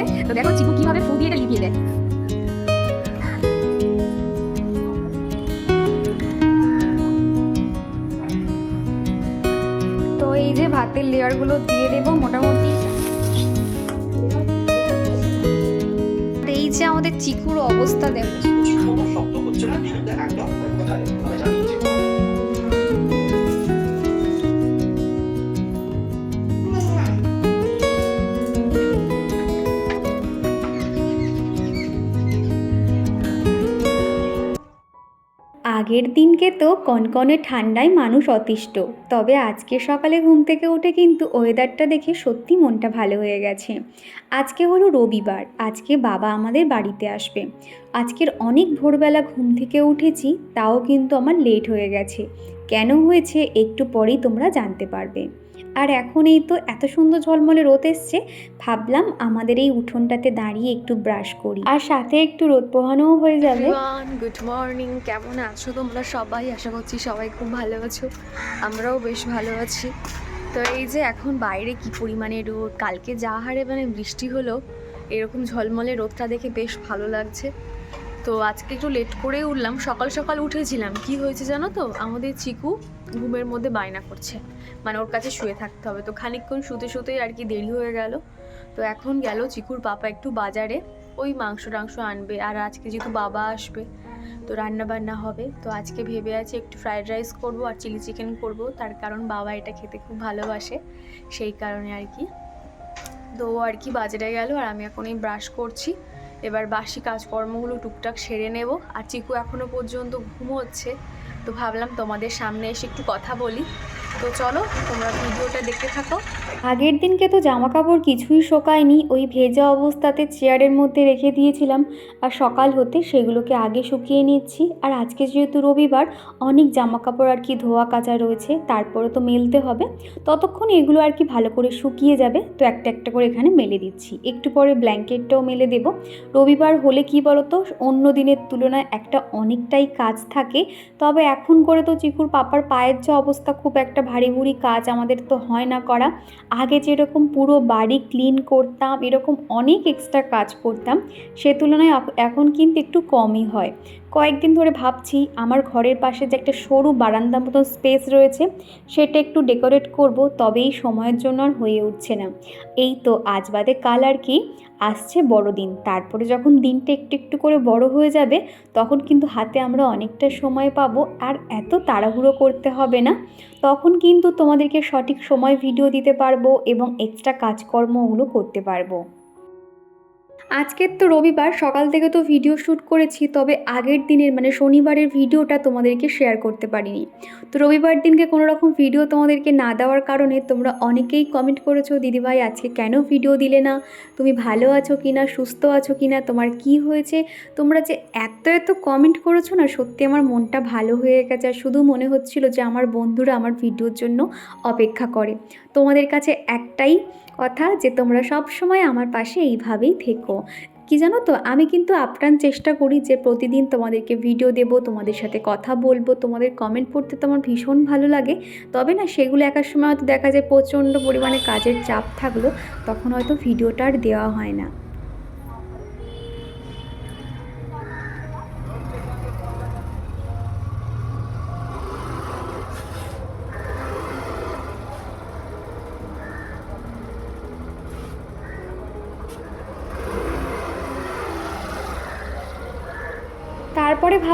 হচ্ছে তো দেখো চিকু কীভাবে ফু দিয়ে লিভিয়ে দেয়। তো এই যে ভাতের লেয়ারগুলো দিয়ে দেবো মোটামুটি। এই যে আমাদের চিকুর অবস্থা দেখো। শব্দ হচ্ছে না একদম। আগের দিনকে তো কনকনে ঠান্ডায় মানুষ অতিষ্ঠ। তবে আজকে সকালে ঘুম থেকে উঠে কিন্তু ওয়েদারটা দেখে সত্যি মনটা ভালো হয়ে গেছে। আজকে হলো রবিবার, আজকে বাবা আমাদের বাড়িতে আসবে। আজকের অনেক ভোরবেলা ঘুম থেকে উঠেছি, তাও কিন্তু আমার লেট হয়ে গেছে। কেন হয়েছে একটু পরেই তোমরা জানতে পারবে। আর এখন এই তো এত সুন্দর ঝলমলে রোদ এসছে, ভাবলাম আমাদের এই উঠোনটাতে দাঁড়িয়ে একটু ব্রাশ করি। আর সাথে একটু রোদ পোহানোও হয়ে যাবে। গুড মর্নিং কেমন আছো তোমরা সবাই? আশা করছি সবাই খুব ভালো আছো। আমরাও বেশ ভালো আছি। তো এই যে এখন বাইরে কি পরিমাণে রোদ, কালকে যা হারে মানে বৃষ্টি হলো, এরকম ঝলমলে রোদটা দেখে বেশ ভালো লাগছে। তো আজকে একটু লেট করে উঠলাম। সকাল সকাল উঠেছিলাম। কি হয়েছে জানো তো? আমাদের চিকু ঘুমের মধ্যে বায়না করছে। মানে ওর কাছে শুয়ে থাকতে হবে। তো খানিকক্ষণ শুতে শুতেই আর কি দেরি হয়ে গেল। তো এখন গেল চিকুর পাপা একটু বাজারে। ওই মাংস টাংস আনবে আর আজকে যেহেতু বাবা আসবে, তো রান্না বান্না হবে। তো আজকে ভেবে আছি একটু ফ্রাইড রাইস করব আর চিলি চিকেন করব। তার কারণ বাবা এটা খেতে খুব ভালোবাসে। সেই কারণে আর কি। তো আর কি বাজারে গেল আর আমি এখন এই ব্রাশ করছি। এবার বাসি কাজকর্মগুলো টুকটাক সেরে নেব। আর চিকু এখনও পর্যন্ত ঘুমোচ্ছে। তো ভাবলাম তোমাদের সামনে এসে একটু কথা বলি। তো চলো, তোমরা ভিডিওটা দেখতে থাকো। আগের দিনকে তো জামা কাপড় কিছুই শোকায়নি, ওই ভেজা অবস্থাতে চেয়ারের মধ্যে রেখে দিয়েছিলাম। আর সকাল হতে সেগুলোকে আগে শুকিয়ে নিচ্ছি। আর আজকে যেহেতু রবিবার, অনেক জামা কাপড় আর কি ধোয়া কাচা রয়েছে তারপরে তো মেলতে হবে। ততক্ষণ এগুলো আর কি ভালো করে শুকিয়ে যাবে। তো একটা একটা করে এখানে মেলে দিচ্ছি। একটু পরে ব্ল্যাঙ্কেটটাও মেলে দেব। রবিবার হলে কি বলতো, অন্য দিনের তুলনায় একটা অনেকটাই কাজ থাকে। তবে এখন করে তো চিকুর পাপার পায়ের যে অবস্থা খুব একটা ভারী ভুরি কাজ আমাদের তো হয় না করা। আগে যেরকম পুরো বাড়ি ক্লিন করতাম, এরকম অনেক এক্সট্রা কাজ করতাম, সে তুলনায় এখন কিন্তু একটু কমই হয়। কয়েকদিন ধরে ভাবছি আমার ঘরের পাশে যে একটা সরু বারান্দা মতো স্পেস রয়েছে, সেটা একটু ডেকোরেট করব, তবেই সময়ের জন্য আর হয়ে উঠছে না। এই তো আজ বাদে কাল আর কি। আসছে বড়দিন। তারপরে যখন দিনটা একটু একটু করে বড় হয়ে যাবে, তখন কিন্তু হাতে আমরা অনেকটা সময় পাবো। আর এত তাড়াহুড়ো করতে হবে না। তখন কিন্তু তোমাদেরকে সঠিক সময় ভিডিও দিতে পারব এবং এক্সট্রা কাজকর্মগুলো করতে পারব। আজকের তো রবিবার, সকাল থেকে তো ভিডিও শ্যুট করেছি, তবে আগের দিনের মানে শনিবারের ভিডিওটা তোমাদেরকে শেয়ার করতে পারিনি। তো রবিবার দিনকে কোনো রকম ভিডিও তোমাদেরকে না দেওয়ার কারণে তোমরা অনেকেই কমেন্ট করেছ, দিদিভাই, আজকে কেন ভিডিও দিলে না? তুমি ভালো আছো কি না সুস্থ আছো কি না তোমার কি হয়েছে? তোমরা যে এত এত কমেন্ট করেছ না, সত্যি আমার মনটা ভালো হয়ে গেছে। আর শুধু মনে হচ্ছিল যে আমার বন্ধুরা আমার ভিডিওর জন্য অপেক্ষা করে। তোমাদের কাছে একটাই কথা যে তোমরা সব সময় আমার পাশে এইভাবেই থেকো। কি জানো তো? আমি কিন্তু আপ্রাণ চেষ্টা করি যে প্রতিদিন তোমাদেরকে ভিডিও দেব, তোমাদের সাথে কথা বলব, তোমাদের কমেন্ট পড়তে তো আমার ভীষণ ভালো লাগে। তবে না, সেগুলো একার সময় হয়তো দেখা যায় প্রচণ্ড পরিমাণে কাজের চাপ থাকল, তখন হয়তো ভিডিওটা আর দেওয়া হয় না।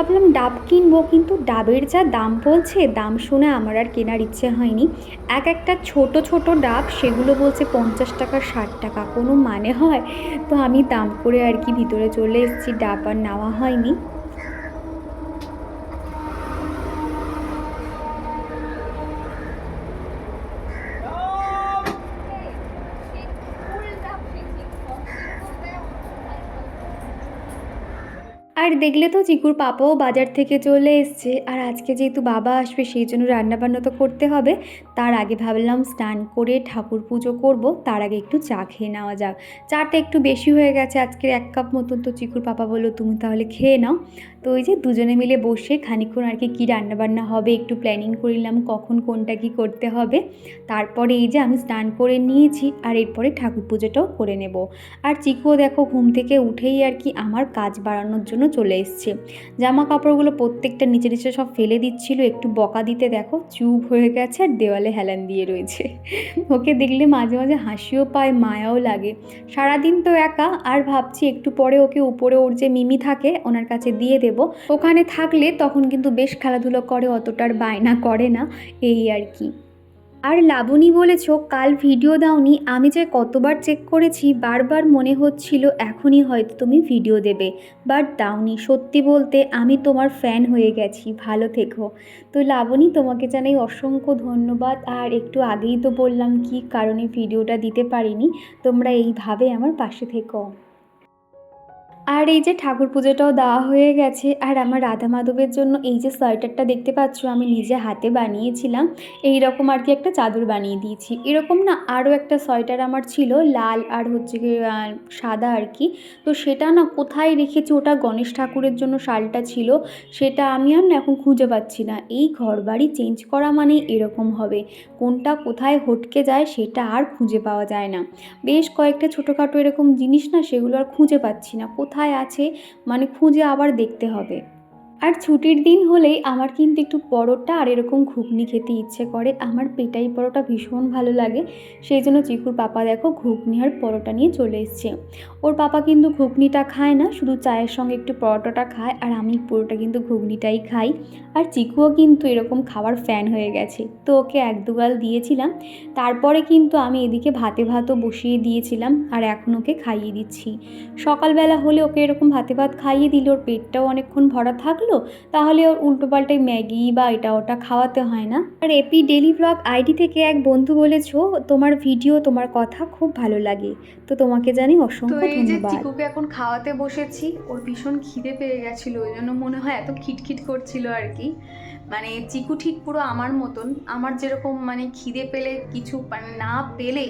ভাবলাম ডাব কিনবো, কিন্তু ডাবের যা দাম বলছে, দাম শুনে আমার আর কেনার ইচ্ছে হয়নি। এক একটা ছোট ছোট ডাব, সেগুলো বলছে পঞ্চাশ টাকা, ষাট টাকা, কোনো মানে হয়? তো আমি দাম করে আর কি ভিতরে চলে এসেছি, ডাব আর নেওয়া হয়নি আর দেখলে তো চিকুর পাপাও বাজার থেকে চলে এসছে। আর আজকে যেহেতু বাবা আসবে, সেই জন্য রান্নাবান্না তো করতে হবে। তার আগে ভাবলাম স্নান করে ঠাকুর পুজো করব। তার আগে একটু চা খেয়ে নেওয়া যাক। চাটা একটু বেশি হয়ে গেছে। আজকের এক কাপ মতন তো চিকুর পাপা বলল, তুমি তাহলে খেয়ে নাও। তো ওই যে দুজনে মিলে বসে খানিক্ষণ আর কি, কী রান্নাবান্না হবে একটু প্ল্যানিং করিলাম কখন কোনটা কি করতে হবে। তারপরে এই যে আমি স্নান করে নিয়েছি আর এরপরে ঠাকুর পুজোটাও করে নেব। আর চিকুও দেখো, ঘুম থেকে উঠেই আর কি আমার কাজ বাড়ানোর জন্য চলে এসছে। জামা কাপড়গুলো প্রত্যেকটা নিচে নিচে সব ফেলে দিচ্ছিল। একটু বকা দিতে দেখো, চুপ হয়ে গেছে আর দেওয়ালে হেলান দিয়ে রয়েছে। ওকে দেখলে মাঝে মাঝে হাসিও পায়, মায়াও লাগে। সারাদিন তো একা, আর ভাবছি একটু পরে ওকে উপরে ওর যে মিমি থাকে, ওনার কাছে দিয়ে দেব। ওখানে থাকলে তখন কিন্তু বেশ খেলাধুলো করে অতটার বায়না করে না, এই আর কি। আর লাবণী বলেছ, কাল ভিডিও দাওনি, আমি যে কতবার চেক করেছি, বারবার মনে হচ্ছিল এখনই হয়তো তুমি ভিডিও দেবে। বাট দাওনি, সত্যি বলতে আমি তোমার ফ্যান হয়ে গেছি, ভালো থেকো। তো লাবণী, তোমাকে জানাই অসংখ্য ধন্যবাদ। আর একটু আগেই তো বললাম কি কারণে ভিডিওটা দিতে পারিনি, তোমরা এইভাবে আমার পাশে থেকো। আর এই যে ঠাকুর পুজোটাও দেওয়া হয়ে গেছে আর আমার রাধা মাধবের জন্য এই যে সোয়েটারটা দেখতে পাচ্ছ আমি নিজে হাতে বানিয়েছিলাম। এই রকম আর কি একটা চাদর বানিয়ে দিয়েছি। এরকম না আরও একটা সোয়েটার আমার ছিল লাল আর হচ্ছে গিয়ে, সাদা আর কি। তো সেটা না কোথায় রেখেছি ওটা গণেশ ঠাকুরের জন্য শালটা ছিল সেটা আমি আর না এখন খুঁজে পাচ্ছি না। এই ঘর বাড়ি চেঞ্জ করা মানে এরকম হবে। কোনটা কোথায় হটকে যায় সেটা আর খুঁজে পাওয়া যায় না। বেশ কয়েকটা ছোটোখাটো এরকম জিনিস না সেগুলো আর খুঁজে পাচ্ছি না। কোথায় আছে মানে খুঁজে আবার দেখতে হবে। আর ছুটির দিন হলেই আমার কিন্তু একটু পরোটা আর এরকম ঘুগনি খেতে ইচ্ছে করে। আমার পেটাই পরোটা ভীষণ ভালো লাগে। সেই জন্য চিকুর পাপা দেখো ঘুগনি আর পরোটা নিয়ে চলে এসছে। ওর পাপা কিন্তু ঘুগনিটা খায় না, শুধু চায়ের সঙ্গে একটু পরোটাটা খায় আর আমি পুরোটা কিন্তু ঘুগনিটাই খাই। আর চিকুও কিন্তু এরকম খাওয়ার ফ্যান হয়ে গেছে। তো ওকে এক দুগাল দিয়েছিলাম। তারপরে কিন্তু আমি এদিকে ভাতে ভাতও বসিয়ে দিয়েছিলাম আর এখন ওকে খাইয়ে দিচ্ছি। সকালবেলা হলে ওকে এরকম ভাতে ভাত খাইয়ে দিলে ওর পেটটাও অনেকক্ষণ ভরা থাকল তাহলে ওর উল্টোপাল্টাই ম্যাগি বা এটা ওটা খাওয়াতে হয় না। আর এপি ডেলি ব্লগ আইডি থেকে এক বন্ধু বলেছ তোমার ভিডিও তোমার কথা খুব ভালো লাগে। তো তোমাকে জানি তো অসংখ্য যে ধন্যবাদ। চিকুকে এখন খাওয়াতে বসেছি ওর ভীষণ খিদে পেয়ে গেছিল ওই জন্য মনে হয় এত খিটখিট করছিল আর কি। মানে চিকু ঠিক পুরো আমার মতন আমার যেরকম মানে খিদে পেলে কিছু মানে না পেলে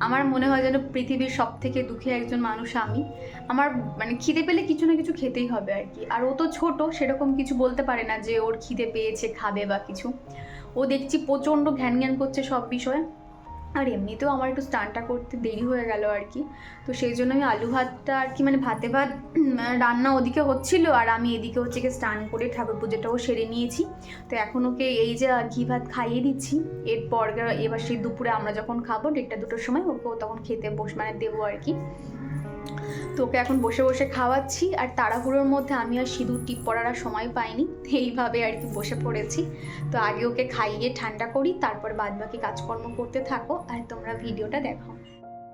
আমার মনে হয় যেন পৃথিবীর সব থেকে দুঃখী একজন মানুষ আমি। আমার মানে খিদে পেলে কিছু না কিছু খেতেই হবে আর কি। আর ও তো ছোট, সেরকম কিছু বলতে পারে না যে ওর খিদে পেয়েছে, খাবে বা কিছু। ও দেখছি প্রচণ্ড ঘ্যান ঘ্যান করছে সব বিষয়ে। আর এমনিতেও আমার একটু স্নানটা করতে দেরি হয়ে গেল আর কি। তো সেই জন্য আমি আলু ভাতটা আর কি মানে ভাতে ভাত, রান্না ওদিকে হচ্ছিল আর আমি এদিকে হচ্ছে গিয়ে স্নান করে ঠাকুর পুজোটাও সেরে নিয়েছি। তো এখন ওকে এই যে ঘি ভাত খাইয়ে দিচ্ছি। এরপর এবার সেই দুপুরে আমরা যখন খাব দেড়টা দুটোর সময় ওকেও তখন খেতে বস মানে দেবো আর কি। তো ওকে এখন বসে বসে খাওয়াচ্ছি, আর তাড়াহুড়োর মধ্যে আমি আর সিঁদুর টিপ পড়ার আর সময় পাইনি। এইভাবে আর কি বসে পড়েছি। তো আগে ওকে খাইয়ে ঠান্ডা করি, তারপর বাদবাকি কাজকর্ম করতে থাকো, আর তোমরা ভিডিওটা দেখো।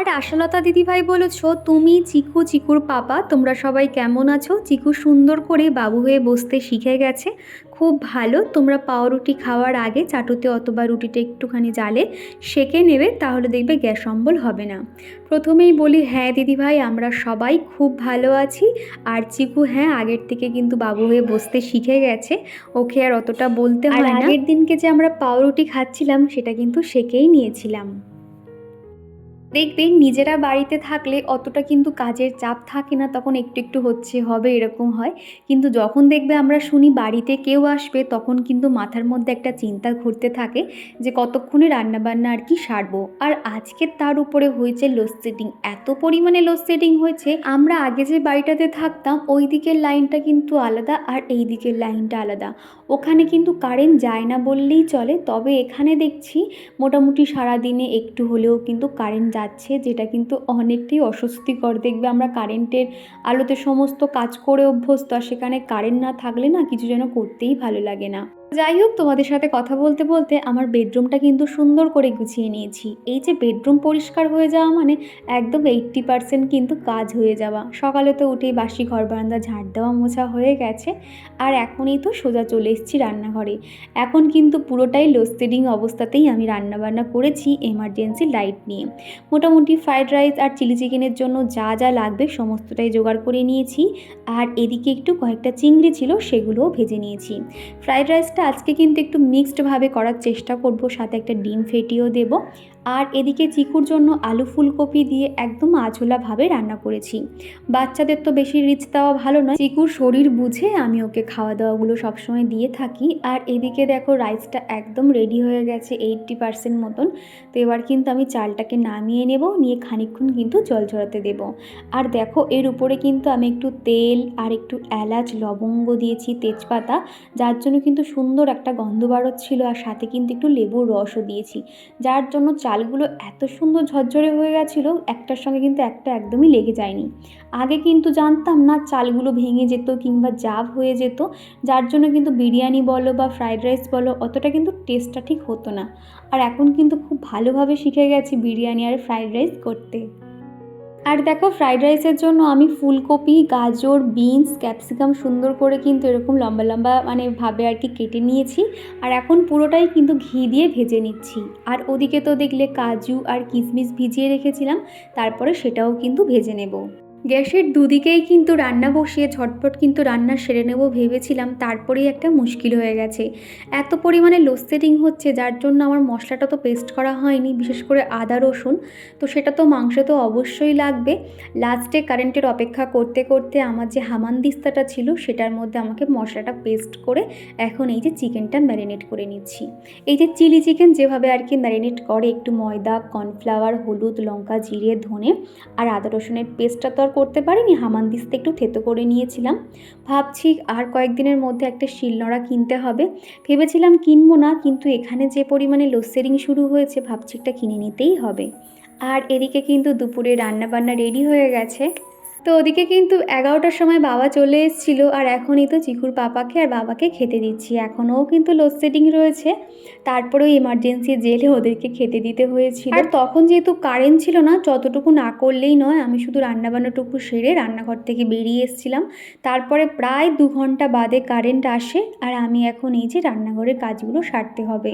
আর আশালতা দিদিভাই বলেছ তুমি চিকু চিকুর পাপা তোমরা সবাই কেমন আছো? চিকু সুন্দর করে বাবু হয়ে বসতে শিখে গেছে। খুব ভালো তোমরা পাউরুটি খাওয়ার আগে চাটুতে অথবা রুটিটা একটুখানি জালে সেকে নেবে তাহলে দেখবে গ্যাস অম্বল হবে না। প্রথমেই বলি হ্যাঁ দিদিভাই আমরা সবাই খুব ভালো আছি। আর চিকু হ্যাঁ আগের থেকে কিন্তু বাবু হয়ে বসতে শিখে গেছে। ওকে আর অতটা বলতে হয় না। আগের দিনকে যে আমরা পাউরুটি খাচ্ছিলাম সেটা কিন্তু সেকেই নিয়েছিলাম। দেখবে নিজেরা বাড়িতে থাকলে অতটা কিন্তু কাজের চাপ থাকে না, তখন একটু একটু হচ্ছে হবে এরকম হয়। কিন্তু যখন দেখবে আমরা শুনি বাড়িতে কেউ আসবে, তখন কিন্তু মাথার মধ্যে একটা চিন্তা ঘুরতে থাকে যে কতক্ষণে রান্নাবান্না আর কি সারবো। আর আজকে তার উপরে হয়েছে লোডশেডিং এত পরিমাণে লোডশেডিং হয়েছে, আমরা আগে যে বাড়িটাতে থাকতাম, ওই দিকের লাইনটা কিন্তু আলাদা আর এই দিকের লাইনটা আলাদা। ওখানে কিন্তু কারেন্ট যায় না বললেই চলে, তবে এখানে দেখছি মোটামুটি সারাদিনে একটু হলেও কিন্তু কারেন্ট যাচ্ছে, যেটা কিন্তু অনেকটাই অস্বস্তিকর। দেখবে আমরা কারেন্টের আলোতে সমস্ত কাজ করে অভ্যস্ত, আর সেখানে কারেন্ট না থাকলে না কিছু যেন করতেই ভালো লাগে না। যাই হোক, তোমাদের সাথে কথা বলতে বলতে আমার বেডরুমটা কিন্তু সুন্দর করে গুছিয়ে নিয়েছি। এই যে বেডরুম পরিষ্কার হয়ে যাওয়া মানে একদম এইট্টি পার্সেন্ট কিন্তু কাজ হয়ে যাওয়া। সকালে তো উঠেই বাসি ঘর বারান্দা ঝাড় দেওয়া, মোছা হয়ে গেছে। আর এখনই তো সোজা চলে এসেছি রান্নাঘরে। এখন কিন্তু পুরোটাই লোডশেডিং অবস্থাতেই আমি রান্নাবান্না করেছি এমার্জেন্সি লাইট নিয়ে। মোটামুটি ফ্রাইড রাইস আর চিলি চিকেনের জন্য যা যা লাগবে সমস্তটাই জোগাড় করে নিয়েছি। আর এদিকে একটু কয়েকটা চিংড়ি ছিল, সেগুলোও ভেজে নিয়েছি। ফ্রাইড রাইসটা আজকে কিন্তু একটু মিক্সডভাবে করার চেষ্টা করব সাথে একটা ডিম ফেটিয়েও দেব। আর এদিকে চিকুর জন্য আলু ফুলকপি দিয়ে একদম আঝোলাভাবে রান্না করেছি। বাচ্চাদের তো বেশি রিচ দেওয়া ভালো নয়। চিকুর শরীর বুঝে আমি ওকে খাওয়া দাওয়াগুলো সবসময় দিয়ে থাকি। আর এদিকে দেখো রাইসটা একদম রেডি হয়ে গেছে এইট্টি পার্সেন্ট মতন। তো এবার কিন্তু আমি চালটাকে নামিয়ে নেব, নিয়ে খানিকক্ষণ কিন্তু জল ঝরাতে দেব। আর দেখো এর উপরে কিন্তু আমি একটু তেল আর একটু এলাচ, লবঙ্গ দিয়েছি, তেজপাতা, যার জন্য কিন্তু সুন্দর একটা গন্ধ বাড়চ্ছিল আর সাথে কিন্তু একটু লেবুর রসও দিয়েছি, যার জন্য চালগুলো এত সুন্দর ঝরঝরে হয়ে গেছিল, একটার সঙ্গে কিন্তু একটা একদমই লেগে যায়নি। আগে কিন্তু জানতাম না চালগুলো ভেঙে যেত কিংবা জাব হয়ে যেত, যার জন্য কিন্তু বিরিয়ানি বলো বা ফ্রায়েড রাইস বলো, অতটা কিন্তু টেস্টটা ঠিক হতো না। আর এখন কিন্তু খুব ভালোভাবে শিখে গেছি বিরিয়ানি আর ফ্রায়েড রাইস করতে। আর দেখো ফ্রাইড রাইসের জন্য আমি ফুলকপি, গাজর বিনস ক্যাপসিকাম সুন্দর করে কিন্তু এরকম লম্বা লম্বা মানে ভাবে আর কি কেটে নিয়েছি। আর এখন পুরোটাই কিন্তু ঘি দিয়ে ভেজে নিচ্ছি। আর ওদিকে তো দেখলে কাজু আর কিশমিশ ভিজিয়ে রেখেছিলাম, তারপরে সেটাও কিন্তু ভেজে নেব। গ্যাসের দুদিকেই কিন্তু রান্না বসিয়ে ঝটপট কিন্তু রান্না সেরে নেব ভেবেছিলাম, তারপরেই একটা মুশকিল হয়ে গেছে। এত পরিমাণে লোডশেডিং হচ্ছে, যার জন্য আমার মশলাটা তো পেস্ট করা হয়নি, বিশেষ করে আদা, রসুন। তো সেটা তো মাংসে তো অবশ্যই লাগবে। লাস্টে কারেন্টের অপেক্ষা করতে করতে আমার যে হামানদিস্তাটা ছিল, সেটার মধ্যে আমাকে মশলাটা পেস্ট করে এখন এই যে চিকেনটা ম্যারিনেট করে নিচ্ছি। এই যে চিলি চিকেন যেভাবে আর কি ম্যারিনেট করে, একটু ময়দা কর্নফ্লাওয়ার হলুদ, লঙ্কা, জিরে, ধনে আর আদা, রসুনের পেস্টটা তো আর করতে পারিনি হামানদিস্তা একটু থেতো করে নিয়েছিলাম। ভাবছি আর কয়েকদিনের মধ্যে একটা শিলনোড়া কিনতে হবে। ভেবেছিলাম কিনবো না, কিন্তু এখানে যে পরিমাণে লোডশেডিং শুরু হয়েছে, ভাবছি একটা কিনে নিতেই হবে। আর এদিকে কিন্তু দুপুরে রান্না বান্না রেডি হয়ে গেছে। তো ওদিকে কিন্তু এগারোটার সময় বাবা চলে এসেছিল আর এখনই তো চিকুর পাপাকে আর বাবাকে খেতে দিচ্ছি। এখনও কিন্তু লোডশেডিং রয়েছে। তারপরেও এমার্জেন্সি জেলে ওদেরকে খেতে দিতে হয়েছিল। আর তখন যেহেতু কারেন্ট ছিল না যতটুকু না করলেই নয় আমি শুধু রান্নাবান্নাটুকু সেরে রান্নাঘর থেকে বেরিয়ে এসেছিলাম। তারপরে প্রায় দু ঘণ্টা বাদে কারেন্ট আসে আর আমি এখন এই যে রান্নাঘরের কাজগুলো সারতে হবে।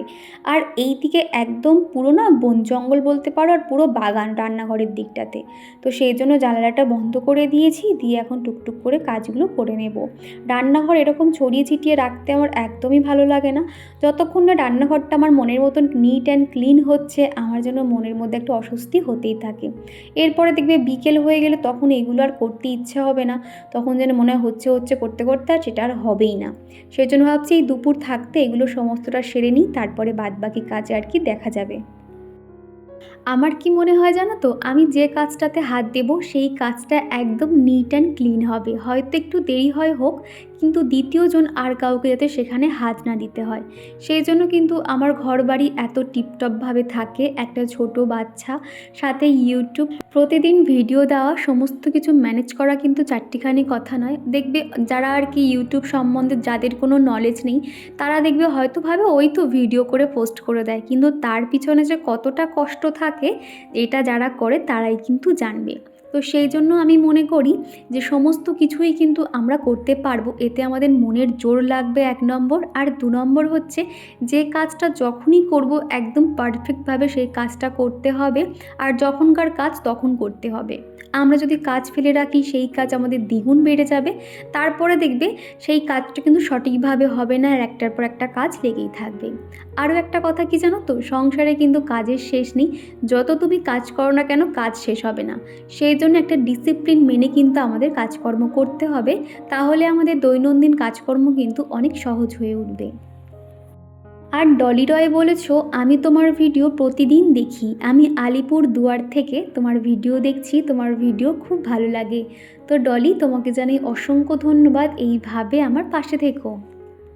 আর এই দিকে একদম পুরো না বন জঙ্গল বলতে পারো আর পুরো বাগান রান্নাঘরের দিকটাতে। তো সেই জন্য জানালাটা বন্ধ করে দিয়েছি, দিয়ে এখন টুকটুক করে কাজগুলো করে নেব। রান্নাঘর এরকম ছড়িয়ে ছিটিয়ে রাখতে আমার একদমই ভালো লাগে না। যতক্ষণ না রান্নাঘরটা আমার মনের মতন নিট অ্যান্ড ক্লিন হচ্ছে, আমার যেন মনের মধ্যে একটা অস্বস্তি হতেই থাকে। এরপরে দেখবে বিকেল হয়ে গেলে তখন এগুলো আর করতে ইচ্ছা হবে না। তখন যেন মনে হচ্ছে হচ্ছে, করতে করতে আর সেটা আর হবেই না। সেই জন্য ভাবছি এই দুপুর থাকতে এগুলো সমস্তটা সেরে নিই, তারপরে বাদবাকি কাজ আর কি দেখা যাবে। আমার কি মনে হয় জানো তো? আমি যে কাজটাতে হাত দেব, সেই কাজটা একদম নিট অ্যান্ড ক্লিন হবে। হয়তো একটু দেরি হয় হোক কিন্তু দ্বিতীয়জন আর কাউকে যাতে সেখানে হাত না দিতে হয়। সেই জন্য কিন্তু আমার ঘর বাড়ি এত টিপটপভাবে থাকে, একটা ছোট বাচ্চা, সাথে ইউটিউব প্রতিদিন ভিডিও দেওয়া, সমস্ত কিছু ম্যানেজ করা কিন্তু চারটিখানি কথা নয়। দেখবে যারা আর কি ইউটিউব সম্বন্ধে যাদের কোনো নলেজ নেই, তারা দেখবে হয়তো ভাবে ওই তো ভিডিও করে পোস্ট করে দেয়। কিন্তু তার পিছনে যে কতটা কষ্ট থাকে, এটা যারা করে তারাই কিন্তু জানবে। তো সেই জন্য আমি মনে করি যে সমস্ত কিছুই কিন্তু আমরা করতে পারব। এতে আমাদের মনের জোর লাগবে এক নম্বর। আর দু নম্বর হচ্ছে যে কাজটা যখনই করব একদম পারফেক্টভাবে সেই কাজটা করতে হবে। আর যখনকার কাজ তখন করতে হবে। আমরা যদি কাজ ফেলে রাখি, সেই কাজ আমাদের দ্বিগুণ বেড়ে যাবে। তারপরে দেখবে সেই কাজটা কিন্তু সঠিকভাবে হবে না। আর একটার পর একটা কাজ লেগেই থাকবে। আরও একটা কথা কি জানো তো? সংসারে কিন্তু কাজের শেষ নেই। যত তুমি কাজ করো না কেন, কাজ শেষ হবে না। সেই জন্য একটা ডিসিপ্লিন মেনে কিন্তু আমাদের কাজকর্ম করতে হবে। তাহলে আমাদের দৈনন্দিন কাজকর্ম কিন্তু অনেক সহজ হয়ে উঠবে। আর ডলি রয় বলেছ, আমি তোমার ভিডিও প্রতিদিন দেখি। আমি আলিপুর দুয়ার থেকে তোমার ভিডিও দেখছি, তোমার ভিডিও খুব ভালো লাগে। তো ডলি, তোমাকে জানাই অসংখ্য ধন্যবাদ। এইভাবে আমার পাশে থেকো।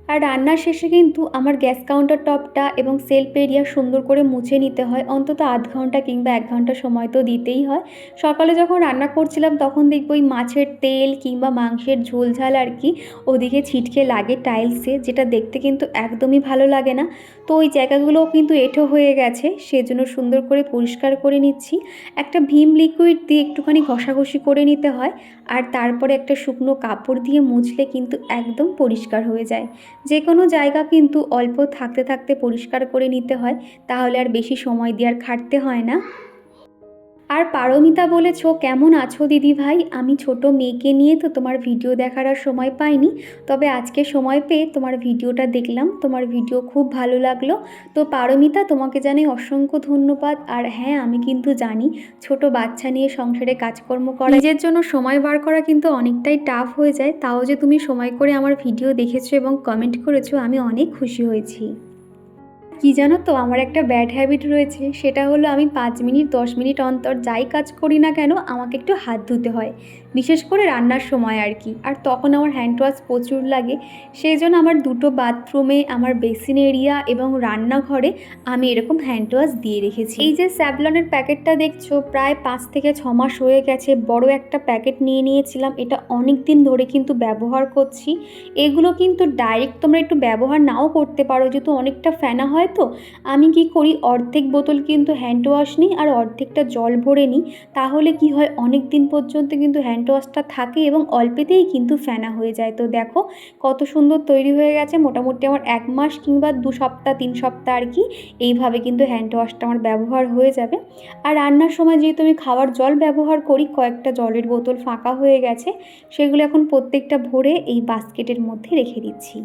আর রান্নার শেষে কিন্তু আমার গ্যাস কাউন্টার টপটা এবং সেলফ এরিয়া সুন্দর করে মুছে নিতে হয়। অন্তত আধ ঘণ্টা কিংবা এক ঘণ্টা সময় তো দিতেই হয়। সকালে যখন রান্না করছিলাম তখন দেখব ওই মাছের তেল কিংবা মাংসের ঝোল ঝাল আর কি ওদিকে ছিটকে লাগে টাইলসে, যেটা দেখতে কিন্তু একদমই ভালো লাগে না। তো ওই জায়গাগুলোও কিন্তু এঁঠো হয়ে গেছে, সেজন্য সুন্দর করে পরিষ্কার করে নিচ্ছি। একটা ভীম লিকুইড দিয়ে একটুখানি ঘষাঘষি করে নিতে হয়, আর তারপরে একটা শুকনো কাপড় দিয়ে মুছলে কিন্তু একদম পরিষ্কার হয়ে যায়। যে কোনো জায়গা কিন্তু অল্প থাকতে থাকতে পরিষ্কার করে নিতে হয়, তাহলে আর বেশি সময় দিয়ে আর খাটতে হয় না। আর পারমিতা বলেছ, কেমন আছো দিদি ভাই? আমি ছোট মেয়েকে নিয়ে তো তোমার ভিডিও দেখার আর সময় পাইনি। তবে আজকে সময় পেয়ে তোমার ভিডিওটা দেখলাম। তোমার ভিডিও খুব ভালো লাগল। তো পারমিতা, তোমাকে জানাই অসংখ্য ধন্যবাদ। আর হ্যাঁ আমি কিন্তু জানি, ছোট বাচ্চা নিয়ে সংসারে কাজকর্ম করা, নিজের জন্য সময় বার করা কিন্তু অনেকটাই টাফ হয়ে যায়। তাও যে তুমি সময় করে আমার ভিডিও দেখেছ এবং কমেন্ট করেছ, আমি অনেক খুশি হয়েছি। কি জানো তো, আমার একটা ব্যাড হ্যাবিট রয়েছে। সেটা হলো আমি পাঁচ মিনিট, দশ মিনিট অন্তর যাই কাজ করি না কেন, আমাকে একটু হাত ধুতে হয়। বিশেষ করে রান্নার সময় আর কি। আর তখন আমার হ্যান্ড ওয়াশ প্রচুর লাগে। সেই জন্য আমার দুটো বাথরুমে আমার বেসিন এরিয়া এবং রান্নাঘরে আমি এরকম হ্যান্ড ওয়াশ দিয়ে রেখেছি। এই যে স্যাভলনের প্যাকেটটা দেখছ, প্রায় পাঁচ থেকে ছ মাস হয়ে গেছে। বড় একটা প্যাকেট নিয়ে নিয়েছিলাম। এটা অনেক দিন ধরে কিন্তু ব্যবহার করছি। এগুলো কিন্তু ডাইরেক্ট তোমরা একটু ব্যবহার নাও করতে পারো, যেহেতু অনেকটা ফেনা হয়। তো? আমি কি করি, অর্ধেক বোতল কিন্তু হ্যান্ড ওয়াশ নিই আর অর্ধেকটা জল ভরে নিই। তাহলে কি হয় অনেক দিন পর্যন্ত কিন্তু হ্যান্ড ওয়াশটা থাকে এবং অল্পেতেই কিন্তু ফেনা হয়ে যায়। তো দেখো, কত সুন্দর তৈরি হয়ে গেছে। মোটামুটি আমার এক মাস কিংবা দু সপ্তাহ, তিন সপ্তাহ আর কি এইভাবে কিন্তু হ্যান্ড ওয়াশটা আমার ব্যবহার হয়ে যাবে। আর রান্নার সময় যেহেতু আমি খাওয়ার জল ব্যবহার করি, কয়েকটা জলের বোতল ফাঁকা হয়ে গেছে, সেগুলো এখন প্রত্যেকটা ভরে এই বাস্কেটের মধ্যে রেখে দিচ্ছি।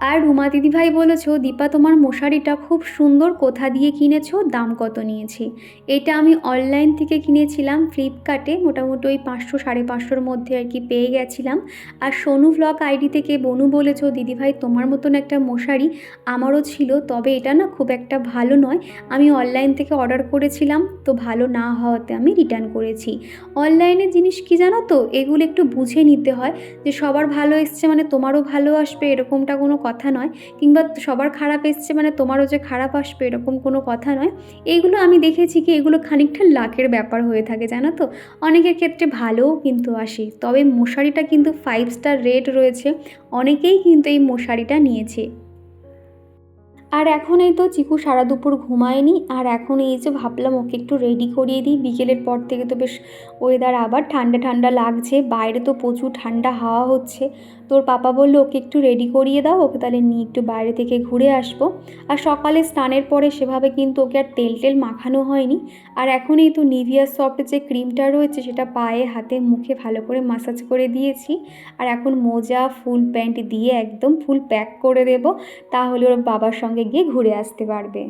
আর রুমা দিদিভাই বলেছ, দীপা, তোমার মশারিটা খুব সুন্দর, কোথা দিয়ে কিনেছো? দাম কত নিয়েছি? এটা আমি অনলাইন থেকে কিনেছিলাম, ফ্লিপকার্টে, মোটামুটি ওই পাঁচশো, সাড়ে পাঁচশোর মধ্যে আর কি পেয়ে গেছিলাম। আর সোনু ভ্লগ আইডি থেকে বনু বলেছ, দিদিভাই, তোমার মতন একটা মশারি আমারও ছিল, তবে এটা না খুব একটা ভালো নয়। আমি অনলাইন থেকে অর্ডার করেছিলাম, তো ভালো না হওয়াতে আমি রিটার্ন করেছি। অনলাইনের জিনিস কি জানো তো, এগুলো একটু বুঝে নিতে হয় যে সবার ভালো এসছে মানে তোমারও ভালো আসবে, এরকমটা কোনো কথা নয়, কিংবা সবার খারাপ এসছে মানে তোমারও যে খারাপ আসবে এরকম কোনো কথা নয়। এইগুলো আমি দেখেছি কি এগুলো খানিকটা লাকের ব্যাপার হয়ে থাকে, জানো তো? অনেকের ক্ষেত্রে ভালোও কিন্তু আসে, তবে মশারিটা কিন্তু ফাইভ স্টার রেট রয়েছে, অনেকেই কিন্তু এই মশারিটা নিয়েছে। আর এখন এই তো চিকু সারা দুপুর ঘুমায়নি, আর এখন এই যে ভাবলাম ওকে একটু রেডি করিয়ে দিই, বিকেলের পর থেকে তো বেশ ওয়েদার আবার ঠান্ডা ঠান্ডা লাগছে, বাইরে তো প্রচুর ঠান্ডা হাওয়া হচ্ছে। তোর পাপা বলল, ওকে একটু রেডি করিয়ে দাও, ওকে তাহলে নিয়ে একটু বাইরে থেকে ঘুরে আসব। আর সকালে স্নানের পরে সেভাবে কিন্তু ওকে আর তেল টেল মাখানো হয়নি। আর এখন এই তো নিভিয়া সফট যে ক্রিমটা রয়েছে, সেটা পায়ে, হাতে, মুখে ভালো করে মাসাজ করে দিয়েছি। আর এখন মোজা, ফুল প্যান্ট দিয়ে একদম ফুল প্যাক করে দেব, তাহলে ওর বাবার সঙ্গে গিয়ে ঘুরে আসতে পারবে।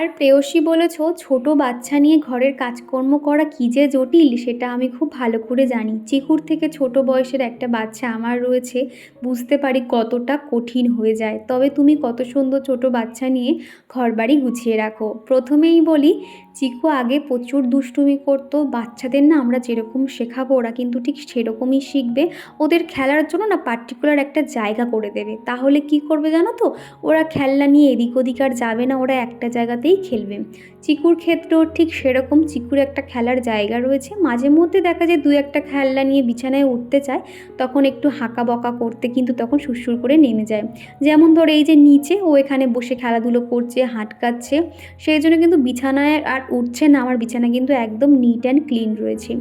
আর প্রেয়সী বলেছ, ছোট বাচ্চা নিয়ে ঘরের কাজকর্ম করা কী যে জটিল, সেটা আমি খুব ভালো করে জানি। চিকুর থেকে ছোট বয়সের একটা বাচ্চা আমার রয়েছে, বুঝতে পারি কতটা কঠিন হয়ে যায়। তবে তুমি কত সুন্দর ছোট বাচ্চা নিয়ে ঘরবাড়ি গুছিয়ে রাখো। প্রথমেই বলি, চিকু আগে প্রচুর দুষ্টুমি করতো। বাচ্চাদের না আমরা যেরকম শেখাবো, ওরা কিন্তু ঠিক সেরকমই শিখবে। ওদের খেলার জন্য না পার্টিকুলার একটা জায়গা করে দেবে। তাহলে কি করবে জানো তো? ওরা খেলনা নিয়ে এদিক ওদিক আর যাবে না। ওরা একটা জায়গাতেই খেলবে। চিকুর ক্ষেত্রেও ঠিক সেরকম, চিকুর একটা খেলার জায়গা রয়েছে। মাঝে মধ্যে দেখা যায় দু একটা খেলনা নিয়ে বিছানায় উঠতে চায়, তখন একটু হাঁকা বকা করতে কিন্তু তখন সুরসুর করে নেমে যায়। যেমন ধর এই যে নিচে ও এখানে বসে খেলাধুলো করছে, হাঁটকাচ্ছে, সেই জন্য কিন্তু বিছানায় আর উঠছে না। আমার বিছানা কিন্তু একদম নিট অ্যান্ড ক্লিন রয়েছে।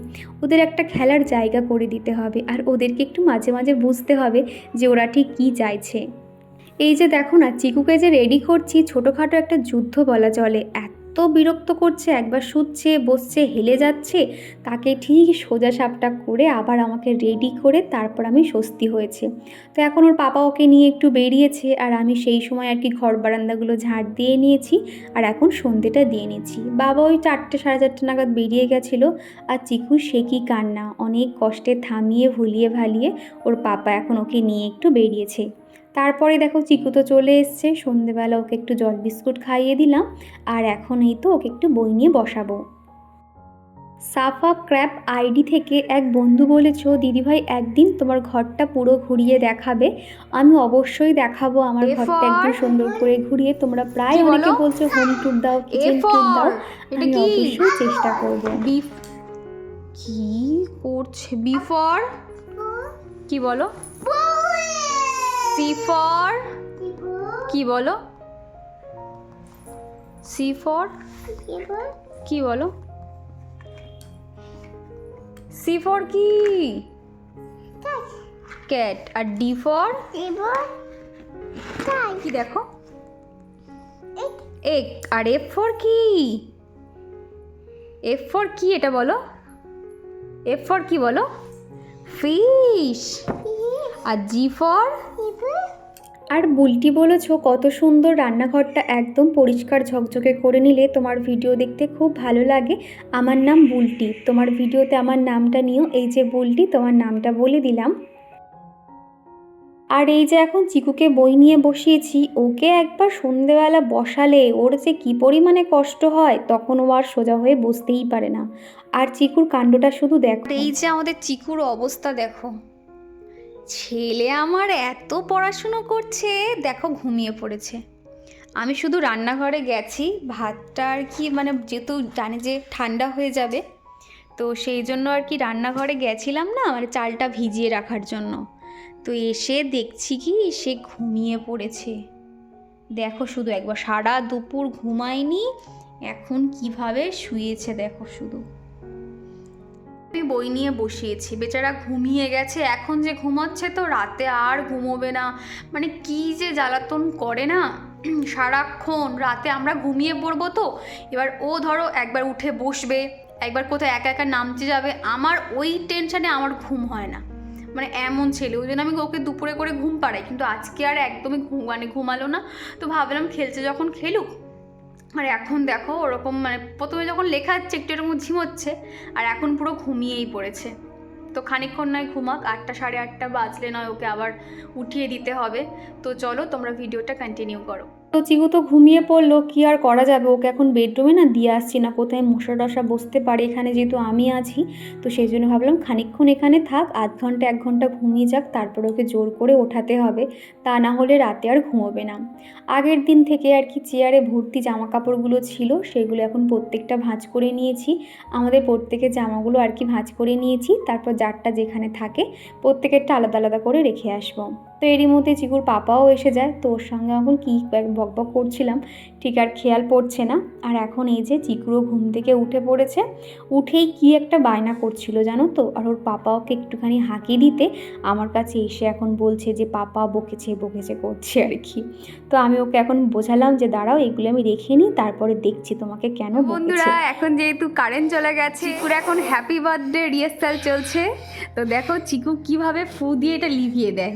ওদের একটা খেলার জায়গা করে দিতে হবে। আর ওদেরকে একটু মাঝে মাঝে বুঝতে হবে যে ওরা ঠিক কী চাইছে। এই যে দেখো না, চিকুকে যে রেডি করছি, ছোটোখাটো একটা যুদ্ধ বলা চলে। এত বিরক্ত করছে, একবার শুচ্ছে, বসছে, হেলে যাচ্ছে, তাকে ঠিক সোজা সাপটা করে আবার আমাকে রেডি করে তারপর আমি স্বস্তি হয়েছে। তো এখন ওর পাপা ওকে নিয়ে একটু বেরিয়েছে, আর আমি সেই সময় আর কি ঘর বারান্দাগুলো ঝাড় দিয়ে নিয়েছি, আর এখন সন্ধেটা দিয়ে নিয়েছি বাবা ওই চারটে, সাড়ে চারটে নাগাদ বেরিয়ে গেছিল, আর চিকু, সে কি কান্না? অনেক কষ্টে থামিয়ে, ভুলিয়ে ভালিয়ে ওর পাপা এখন ওকে নিয়ে একটু বেরিয়েছে। তারপরে দেখো চিকু তো চলে এসছে সন্ধেবেলা ওকে একটু জল বিস্কুট খাইয়ে দিলাম আর এখন এই তো ওকে একটু বই নিয়ে বসাবো। সাফা ক্র্যাপ আইডি থেকে এক বন্ধু বলেছ দিদিভাই একদিন তোমার ঘরটা পুরো ঘুরিয়ে দেখাবে। আমি অবশ্যই দেখাবো আমার ঘরটা একদম সুন্দর করে ঘুরিয়ে। তোমরা প্রায় অনেকে বলছো হোম ট্যুর দাও কিচেন ট্যুর দাও আমি অবশ্যই চেষ্টা করব। বিফ কি করছে? B for? কি বলো? সি ফর কি বলো? সি ফর কি বলো? সি ফর কি? ক্যাট আর ডি ফর কি দেখো? এক আর এফ ফর কি? এফ ফর কি এটা বলো? এফ ফর কি বলো? ফিশ আর জি ফর আর বুলটি বলেছ কত সুন্দর রান্নাঘরটা একদম পরিষ্কার ঝকঝকে করে নিলে তোমার ভিডিও দেখতে খুব ভালো লাগে। আমার নাম বুলটি। তোমার ভিডিওতে আমার নামটা নিও। এই যে বুলটি তোমার নামটা বলে দিলাম। আর এই যে এখন চিকুকে বই নিয়ে বসিয়েছি ওকে একবার সন্ধেবেলা বসালে ওর যে কী পরিমাণে কষ্ট হয় তখন ও আর সোজা হয়ে বসতেই পারে না। আর চিকুর কাণ্ডটা শুধু দেখো। এই যে আমাদের চিকুর অবস্থা দেখো। ছেলে আমার এত পড়াশুনো করছে, দেখো ঘুমিয়ে পড়েছে। আমি শুধু রান্নাঘরে গেছি, ভাতটা আর কি মানে যেহেতু জানে যে ঠান্ডা হয়ে যাবে, তো সেই জন্য আর কি রান্নাঘরে গেছিলাম না মানে চালটা ভিজিয়ে রাখার জন্য। তো এসে দেখছি কি সে ঘুমিয়ে পড়েছে। দেখো শুধু একবার, সারা দুপুর ঘুমায়নি, এখন কীভাবে শুয়েছে দেখো শুধু। বই নিয়ে বসিয়েছি। বেচারা ঘুমিয়ে গেছে। এখন যে ঘুমাচ্ছে তো রাতে আর ঘুমোবে না। মানে কি যে জ্বালাতন করে না? সারাক্ষণ রাতে আমরা ঘুমিয়ে পড়ব তো? এবার ও ধরো একবার উঠে বসবে, একবার কোথাও একা একা নামতে যাবে, আমার ওই টেনশানে আমার ঘুম হয় না। মানে এমন ছেলে। ওই জন্য আমি ওকে দুপুরে করে ঘুম পাড়াই। কিন্তু আজকে আর একদমই ঘুম মানে ঘুমালো না। তো ভাবলাম খেলছে যখন খেলুক। আর এখন দেখো ওরকম মানে প্রথমে যখন লেখা হচ্ছে একটু এরকম ঝিমোচ্ছে আর এখন পুরো ঘুমিয়েই পড়েছে। তো খানিকক্ষণ নয় ঘুমাক, আটটা সাড়ে আটটা বাজলে নয় ওকে আবার উঠিয়ে দিতে হবে। তো চলো তোমরা ভিডিওটা কন্টিনিউ করো। তো চিকু তো ঘুমিয়ে পড়ল, কি আর করা যাবে? ওকে এখন বেডরুমে না দিয়ে আসছি না, কোথায় মশা টশা বসতে পারে? এখানে যেহেতু আমি আছি, তো সেই জন্য ভাবলাম খানিকক্ষণ এখানে থাক, আধ ঘণ্টা, এক ঘণ্টা ঘুমিয়ে যাক, তারপর ওকে জোর করে ওঠাতে হবে। তা না হলে রাতে আর ঘুমোবে না। আগের দিন থেকে আর কি চেয়ারে ভর্তি জামা কাপড়গুলো ছিল, সেগুলো এখন প্রত্যেকটা ভাঁজ করে নিয়েছি। আমাদের প্রত্যেকের জামাগুলো আর কি ভাঁজ করে নিয়েছি, তারপর যারটা যেখানে থাকে, প্রত্যেকেরটা আলাদা আলাদা করে রেখে আসব। তো এরই মধ্যে চিকুর পাপাও এসে যায়। তো ওর সঙ্গে এখন কী বকবক করছিলাম, ঠিক আর খেয়াল পড়ছে না। আর এখন এই যে চিকুরও ঘুম থেকে উঠে পড়েছে, উঠেই কি একটা বায়না করছিল জানো তো? আর ওর পাপা ওকে একটুখানি হাঁকি দিতে আমার কাছে এসে এখন বলছে যে, পাপা বকেছে বকেছে করছে আর কি। তো আমি ওকে এখন বোঝালাম যে, দাঁড়াও, এগুলো আমি রেখে নিই, তারপরে দেখছি তোমাকে কেন বন্ধুরা, এখন যেহেতু কারেন্ট চলে গেছে, চিকুর এখন হ্যাপি বার্থডে রিহার্সাল চলছে। তো দেখো, চিকু কীভাবে ফু দিয়ে এটা লিভিয়ে দেয়।